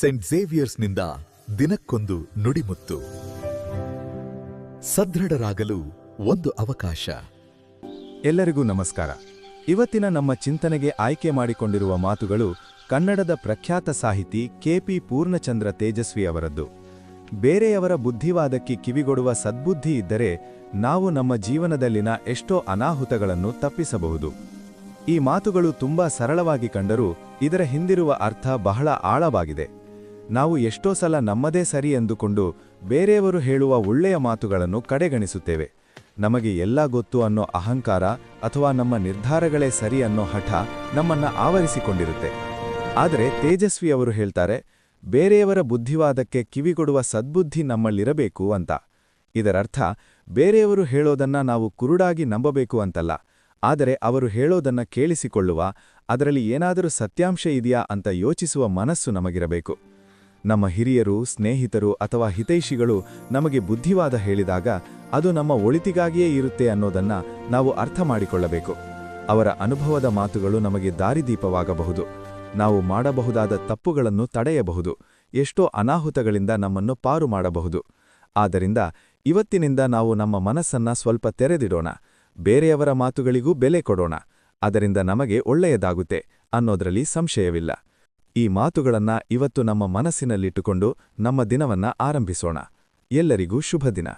Scent ಝೇವಿಯರ್ಸ್ನಿಂದ ದಿನಕ್ಕೊಂದು ನುಡಿಮುತ್ತು. ಸದೃಢರಾಗಲು ಒಂದು ಅವಕಾಶ. ಎಲ್ಲರಿಗೂ ನಮಸ್ಕಾರ. ಇವತ್ತಿನ ನಮ್ಮ ಚಿಂತನೆಗೆ ಆಯ್ಕೆ ಮಾಡಿಕೊಂಡಿರುವ ಮಾತುಗಳು ಕನ್ನಡದ ಪ್ರಖ್ಯಾತ ಸಾಹಿತಿ ಕೆಪಿ ಪೂರ್ಣಚಂದ್ರ ತೇಜಸ್ವಿ ಅವರದ್ದು. ಬೇರೆಯವರ ಬುದ್ಧಿವಾದಕ್ಕೆ ಕಿವಿಗೊಡುವ ಸದ್ಬುದ್ಧಿ ಇದ್ದರೆ ನಾವು ನಮ್ಮ ಜೀವನದಲ್ಲಿನ ಎಷ್ಟೋ ಅನಾಹುತಗಳನ್ನು ತಪ್ಪಿಸಬಹುದು. ಈ ಮಾತುಗಳು ತುಂಬಾ ಸರಳವಾಗಿ ಕಂಡರೂ ಇದರ ಹಿಂದಿರುವ ಅರ್ಥ ಬಹಳ ಆಳವಾಗಿದೆ. ನಾವು ಎಷ್ಟೋ ಸಲ ನಮ್ಮದೇ ಸರಿ ಎಂದುಕೊಂಡು ಬೇರೆಯವರು ಹೇಳುವ ಒಳ್ಳೆಯ ಮಾತುಗಳನ್ನು ಕಡೆಗಣಿಸುತ್ತೇವೆ. ನಮಗೆ ಎಲ್ಲ ಗೊತ್ತು ಅನ್ನೋ ಅಹಂಕಾರ ಅಥವಾ ನಮ್ಮ ನಿರ್ಧಾರಗಳೇ ಸರಿ ಅನ್ನೋ ಹಠ ನಮ್ಮನ್ನ ಆವರಿಸಿಕೊಂಡಿರುತ್ತೆ. ಆದರೆ ತೇಜಸ್ವಿ ಅವರು ಹೇಳ್ತಾರೆ, ಬೇರೆಯವರ ಬುದ್ಧಿವಾದಕ್ಕೆ ಕಿವಿಗೊಡುವ ಸದ್ಬುದ್ಧಿ ನಮ್ಮಲ್ಲಿರಬೇಕು ಅಂತ. ಇದರರ್ಥ, ಬೇರೆಯವರು ಹೇಳೋದನ್ನ ನಾವು ಕುರುಡಾಗಿ ನಂಬಬೇಕು ಅಂತಲ್ಲ. ಆದರೆ ಅವರು ಹೇಳೋದನ್ನ ಕೇಳಿಸಿಕೊಳ್ಳುವ, ಅದರಲ್ಲಿ ಏನಾದರೂ ಸತ್ಯಾಂಶ ಇದೆಯಾ ಅಂತ ಯೋಚಿಸುವ ಮನಸ್ಸು ನಮಗಿರಬೇಕು. ನಮ್ಮ ಹಿರಿಯರು, ಸ್ನೇಹಿತರು ಅಥವಾ ಹಿತೈಷಿಗಳು ನಮಗೆ ಬುದ್ಧಿವಾದ ಹೇಳಿದಾಗ ಅದು ನಮ್ಮ ಒಳಿತಿಗಾಗಿಯೇ ಇರುತ್ತೆ ಅನ್ನೋದನ್ನ ನಾವು ಅರ್ಥ ಮಾಡಿಕೊಳ್ಳಬೇಕು. ಅವರ ಅನುಭವದ ಮಾತುಗಳು ನಮಗೆ ದಾರಿದೀಪವಾಗಬಹುದು. ನಾವು ಮಾಡಬಹುದಾದ ತಪ್ಪುಗಳನ್ನು ತಡೆಯಬಹುದು. ಎಷ್ಟೋ ಅನಾಹುತಗಳಿಂದ ನಮ್ಮನ್ನು ಪಾರು ಮಾಡಬಹುದು. ಆದ್ದರಿಂದ ಇವತ್ತಿನಿಂದ ನಾವು ನಮ್ಮ ಮನಸ್ಸನ್ನ ಸ್ವಲ್ಪ ತೆರೆದಿಡೋಣ. ಬೇರೆಯವರ ಮಾತುಗಳಿಗೂ ಬೆಲೆ ಕೊಡೋಣ. ಅದರಿಂದ ನಮಗೆ ಒಳ್ಳೆಯದಾಗುತ್ತೆ ಅನ್ನೋದರಲ್ಲಿ ಸಂಶಯವಿಲ್ಲ. ಈ ಮಾತುಗಳನ್ನ ಇವತ್ತು ನಮ್ಮ ಮನಸ್ಸಿನಲ್ಲಿಟ್ಟುಕೊಂಡು ನಮ್ಮ ದಿನವನ್ನ ಆರಂಭಿಸೋಣ. ಎಲ್ಲರಿಗೂ ಶುಭ ದಿನ